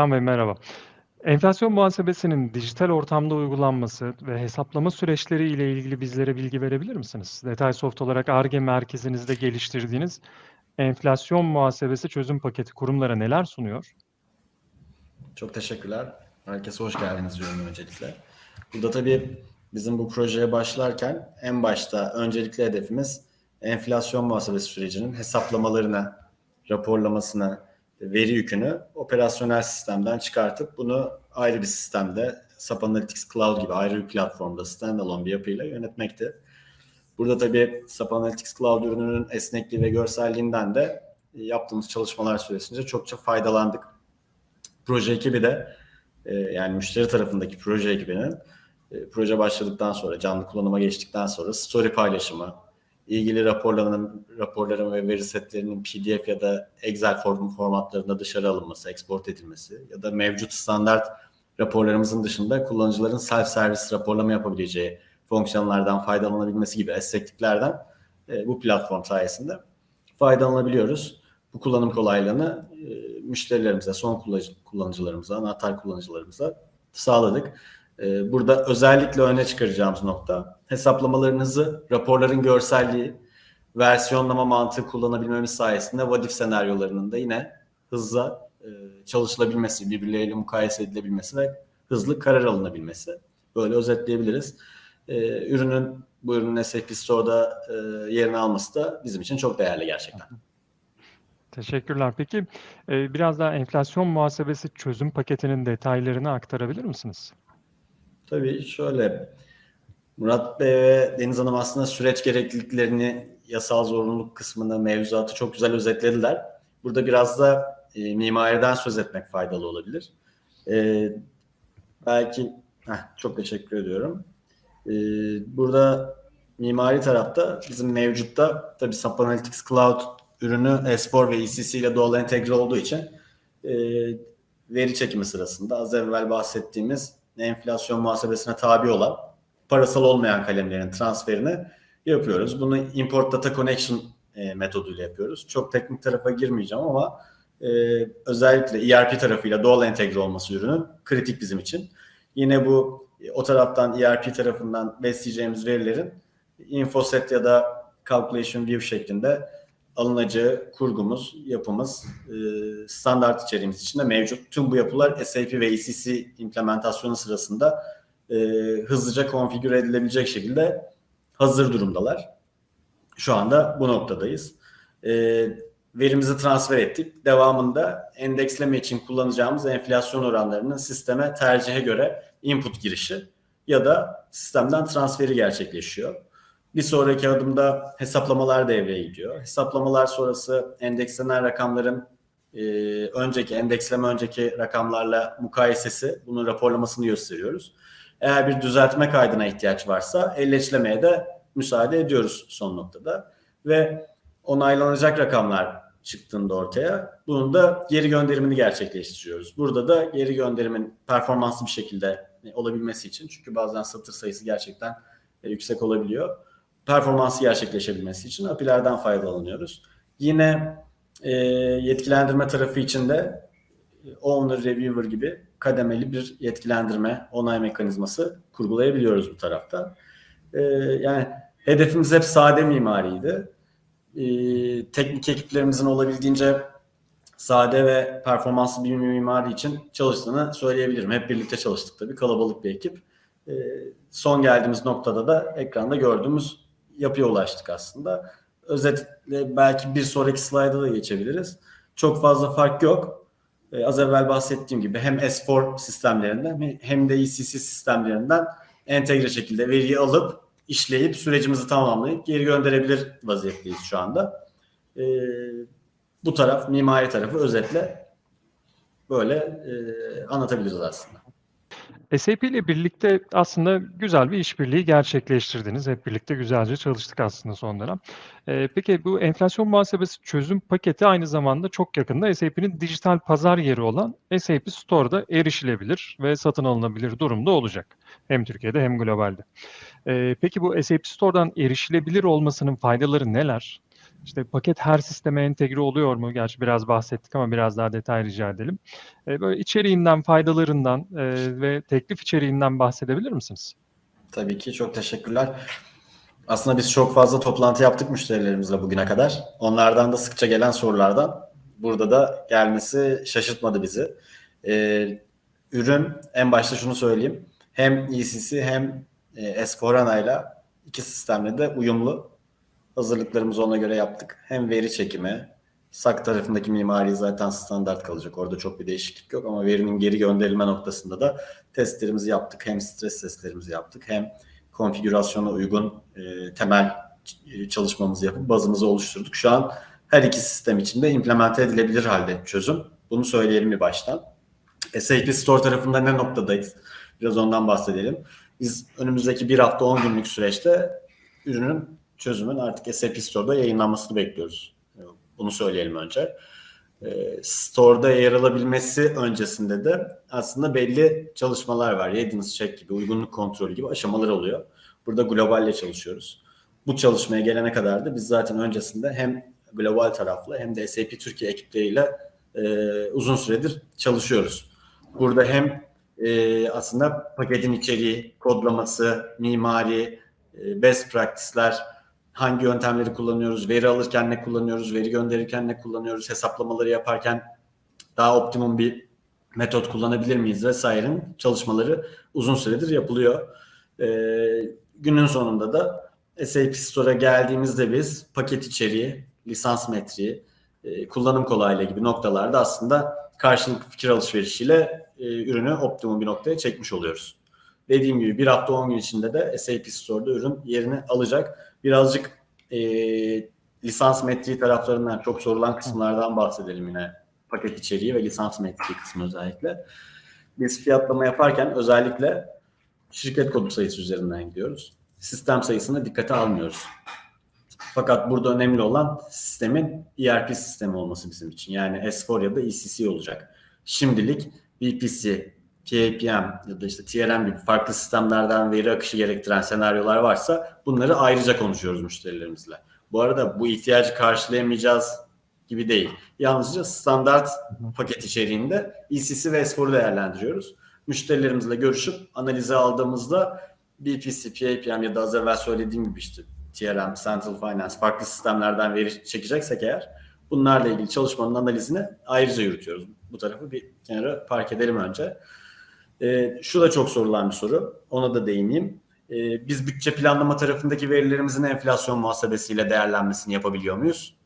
Can Bey merhaba. Enflasyon muhasebesinin dijital ortamda uygulanması ve hesaplama süreçleri ile ilgili bizlere bilgi verebilir misiniz? Detaysoft olarak Ar-Ge merkezinizde geliştirdiğiniz enflasyon muhasebesi çözüm paketi kurumlara neler sunuyor? Çok teşekkürler. Herkese hoş geldiniz diyorum öncelikle. Burada tabii bizim bu projeye başlarken en başta öncelikli hedefimiz enflasyon muhasebesi sürecinin hesaplamalarına, raporlamasına, veri yükünü operasyonel sistemden çıkartıp bunu ayrı bir sistemde SAP Analytics Cloud gibi ayrı bir platformda standalone bir yapıyla yönetmekti. Burada tabii SAP Analytics Cloud ürününün esnekliği ve görselliğinden de yaptığımız çalışmalar süresince çokça faydalandık. Proje ekibi de e, yani müşteri tarafındaki proje ekibinin e, proje başladıktan sonra canlı kullanıma geçtikten sonra story paylaşımı, ilgili raporların, raporların ve veri setlerinin PDF ya da Excel form formatlarında dışarı alınması, export edilmesi ya da mevcut standart raporlarımızın dışında kullanıcıların self-service raporlama yapabileceği fonksiyonlardan faydalanabilmesi gibi esnekliklerden e, bu platform sayesinde faydalanabiliyoruz. Bu kullanım kolaylığını e, müşterilerimize, son kullanıcılarımıza, anahtar kullanıcılarımıza sağladık. E, burada özellikle öne çıkaracağımız nokta hesaplamalarınızı, raporların görselliği, versiyonlama mantığı kullanabilmemiz sayesinde vadif senaryolarının da yine hızla e, çalışılabilmesi, birbirleriyle mukayese edilebilmesi ve hızlı karar alınabilmesi. Böyle özetleyebiliriz. E, ürünün bu ürünün SAP Store'da e, yerini alması da bizim için çok değerli gerçekten. Teşekkürler. Peki e, biraz daha enflasyon muhasebesi çözüm paketinin detaylarını aktarabilir misiniz? Tabii şöyle Murat Bey ve Deniz Hanım aslında süreç gerekliliklerini, yasal zorunluluk kısmını, mevzuatı çok güzel özetlediler. Burada biraz da e, mimariden söz etmek faydalı olabilir. E, belki heh, çok teşekkür ediyorum. E, burada mimari tarafta bizim mevcutta tabii SAP Analytics Cloud ürünü S4 ve ECC ile doğal entegre olduğu için e, veri çekimi sırasında az evvel bahsettiğimiz enflasyon muhasebesine tabi olan parasal olmayan kalemlerin transferini yapıyoruz. Bunu import data connection e, metoduyla yapıyoruz. Çok teknik tarafa girmeyeceğim ama e, özellikle ERP tarafıyla doğal entegre olması ürünün kritik bizim için. Yine bu o taraftan ERP tarafından besleyeceğimiz verilerin infoset ya da calculation view şeklinde alınacağı kurgumuz, yapımız, e, standart içeriğimiz içinde mevcut. Tüm bu yapılar SAP ve ECC implementasyonu sırasında e, hızlıca konfigüre edilebilecek şekilde hazır durumdalar. Şu anda bu noktadayız. E, verimizi transfer ettik. Devamında endeksleme için kullanacağımız enflasyon oranlarının sisteme tercihe göre input girişi ya da sistemden transferi gerçekleşiyor. Bir sonraki adımda hesaplamalar devreye gidiyor. Hesaplamalar sonrası endekslenen rakamların e, önceki endeksleme önceki rakamlarla mukayesesi, bunun raporlamasını gösteriyoruz. Eğer bir düzeltme kaydına ihtiyaç varsa elleçlemeye de müsaade ediyoruz son noktada. Ve onaylanacak rakamlar çıktığında ortaya bunun da geri gönderimini gerçekleştiriyoruz. Burada da geri gönderimin performanslı bir şekilde olabilmesi için çünkü bazen satır sayısı gerçekten e, yüksek olabiliyor performansı gerçekleşebilmesi için API'lerden faydalanıyoruz. Yine e, yetkilendirme tarafı için de e, Owner Reviewer gibi kademeli bir yetkilendirme, onay mekanizması kurgulayabiliyoruz bu tarafta. E, yani hedefimiz hep sade mimariydi. E, teknik ekiplerimizin olabildiğince sade ve performanslı bir mimari için çalıştığını söyleyebilirim. Hep birlikte çalıştık tabii, kalabalık bir ekip. E, son geldiğimiz noktada da ekranda gördüğümüz yapıya ulaştık aslında. Özetle belki bir sonraki slayda da geçebiliriz. Çok fazla fark yok. Ee, az evvel bahsettiğim gibi hem S4 sistemlerinden hem de ECC sistemlerinden entegre şekilde veriyi alıp işleyip sürecimizi tamamlayıp geri gönderebilir vaziyetteyiz şu anda. Ee, bu taraf mimari tarafı özetle böyle e, anlatabiliriz aslında. SAP ile birlikte aslında güzel bir işbirliği gerçekleştirdiniz. Hep birlikte güzelce çalıştık aslında son dönem. Ee, peki bu enflasyon muhasebesi çözüm paketi aynı zamanda çok yakında SAP'nin dijital pazar yeri olan SAP Store'da erişilebilir ve satın alınabilir durumda olacak. Hem Türkiye'de hem globalde. Ee, peki bu SAP Store'dan erişilebilir olmasının faydaları neler? İşte paket her sisteme entegre oluyor mu? Gerçi biraz bahsettik ama biraz daha detay rica edelim. E, böyle içeriğinden, faydalarından e, ve teklif içeriğinden bahsedebilir misiniz? Tabii ki çok teşekkürler. Aslında biz çok fazla toplantı yaptık müşterilerimizle bugüne kadar. Onlardan da sıkça gelen sorulardan burada da gelmesi şaşırtmadı bizi. Ee, ürün en başta şunu söyleyeyim. Hem ECC hem e, S4HANA ile iki sistemle de uyumlu. Hazırlıklarımızı ona göre yaptık. Hem veri çekimi, SAK tarafındaki mimari zaten standart kalacak. Orada çok bir değişiklik yok ama verinin geri gönderilme noktasında da testlerimizi yaptık. Hem stres testlerimizi yaptık hem konfigürasyona uygun e, temel e, çalışmamızı yapıp bazımızı oluşturduk. Şu an her iki sistem içinde implemente edilebilir halde çözüm. Bunu söyleyelim bir baştan. SAP Store tarafında ne noktadayız? Biraz ondan bahsedelim. Biz önümüzdeki bir hafta 10 günlük süreçte ürünün çözümün artık SAP Store'da yayınlanmasını bekliyoruz. Bunu söyleyelim önce. E, Store'da yer alabilmesi öncesinde de aslında belli çalışmalar var. Readiness check gibi, uygunluk kontrolü gibi aşamalar oluyor. Burada globalle çalışıyoruz. Bu çalışmaya gelene kadar da biz zaten öncesinde hem global taraflı hem de SAP Türkiye ekipleriyle e, uzun süredir çalışıyoruz. Burada hem e, aslında paketin içeriği, kodlaması, mimari, e, best practice'ler, hangi yöntemleri kullanıyoruz, veri alırken ne kullanıyoruz, veri gönderirken ne kullanıyoruz, hesaplamaları yaparken daha optimum bir metot kullanabilir miyiz vesairenin çalışmaları uzun süredir yapılıyor. Ee, günün sonunda da SAP Store'a geldiğimizde biz paket içeriği, lisans metriği, e, kullanım kolaylığı gibi noktalarda aslında karşılıklı fikir alışverişiyle e, ürünü optimum bir noktaya çekmiş oluyoruz. Dediğim gibi bir hafta 10 gün içinde de SAP Store'da ürün yerini alacak. Birazcık e, lisans metriği taraflarından çok sorulan kısımlardan bahsedelim yine. Paket içeriği ve lisans metriği kısmı özellikle. Biz fiyatlama yaparken özellikle şirket kodu sayısı üzerinden gidiyoruz. Sistem sayısını dikkate almıyoruz. Fakat burada önemli olan sistemin ERP sistemi olması bizim için. Yani S4 ya da ECC olacak. Şimdilik BPC, PAPM ya da işte TRM gibi farklı sistemlerden veri akışı gerektiren senaryolar varsa bunları ayrıca konuşuyoruz müşterilerimizle. Bu arada bu ihtiyacı karşılayamayacağız gibi değil. Yalnızca standart paket içeriğinde ECC ve S4'u değerlendiriyoruz. Müşterilerimizle görüşüp analize aldığımızda BPC, PAPM ya da az evvel söylediğim gibi işte TRM, Central Finance farklı sistemlerden veri çekeceksek eğer bunlarla ilgili çalışmanın analizini ayrıca yürütüyoruz. Bu tarafı bir kenara park edelim önce. E, şu da çok sorulan bir soru. Ona da değineyim. E, biz bütçe planlama tarafındaki verilerimizin enflasyon muhasebesiyle değerlenmesini yapabiliyor muyuz?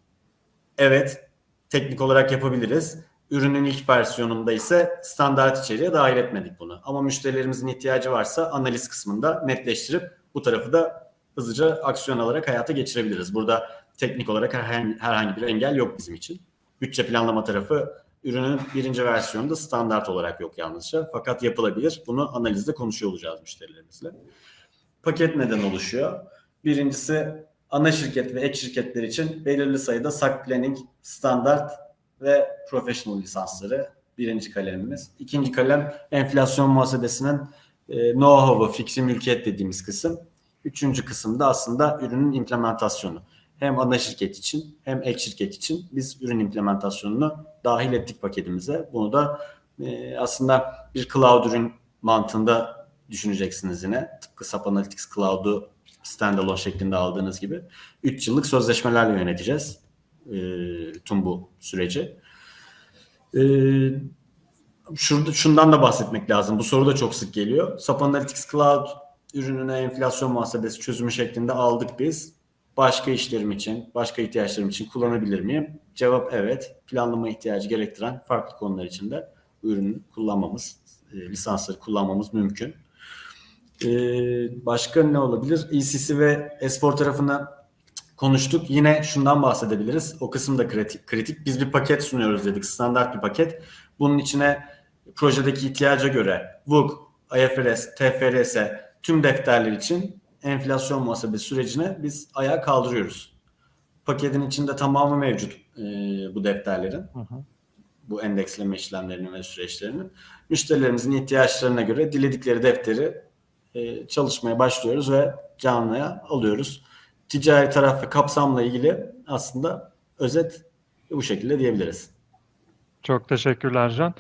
Evet. Teknik olarak yapabiliriz. Ürünün ilk versiyonunda ise standart içeriğe dahil etmedik bunu. Ama müşterilerimizin ihtiyacı varsa analiz kısmında netleştirip bu tarafı da hızlıca aksiyon alarak hayata geçirebiliriz. Burada teknik olarak herhangi bir engel yok bizim için. Bütçe planlama tarafı ürünün birinci versiyonunda standart olarak yok yalnızca. Fakat yapılabilir. Bunu analizde konuşuyor olacağız müşterilerimizle. Paket neden oluşuyor? Birincisi ana şirket ve ek şirketler için belirli sayıda SAC Planning, standart ve professional lisansları birinci kalemimiz. İkinci kalem enflasyon muhasebesinin e, know-how'ı, fikri mülkiyet dediğimiz kısım. Üçüncü kısımda aslında ürünün implementasyonu. Hem ana şirket için hem ek şirket için biz ürün implementasyonunu dahil ettik paketimize. Bunu da e, aslında bir cloud ürün mantığında düşüneceksiniz yine. Tıpkı SAP Analytics Cloud'u standalone şeklinde aldığınız gibi. 3 yıllık sözleşmelerle yöneteceğiz e, tüm bu süreci. E, şurada, şundan da bahsetmek lazım. Bu soru da çok sık geliyor. SAP Analytics Cloud ürününe enflasyon muhasebesi çözümü şeklinde aldık biz. Başka işlerim için, başka ihtiyaçlarım için kullanabilir miyim? Cevap evet. Planlama ihtiyacı gerektiren farklı konular için de ürünü kullanmamız, e, lisansları kullanmamız mümkün. E, başka ne olabilir? ECC ve S4 tarafından konuştuk. Yine şundan bahsedebiliriz. O kısım da kritik. kritik. Biz bir paket sunuyoruz dedik. Standart bir paket. Bunun içine projedeki ihtiyaca göre VUG, IFRS, TFRS tüm defterler için enflasyon muhasebesi sürecine biz ayağa kaldırıyoruz. Paketin içinde tamamı mevcut e, bu defterlerin. Hı hı. Bu endeksleme işlemlerinin ve süreçlerinin. Müşterilerimizin ihtiyaçlarına göre diledikleri defteri e, çalışmaya başlıyoruz ve canlıya alıyoruz. ticari taraf ve kapsamla ilgili aslında özet bu şekilde diyebiliriz. Çok teşekkürler Can.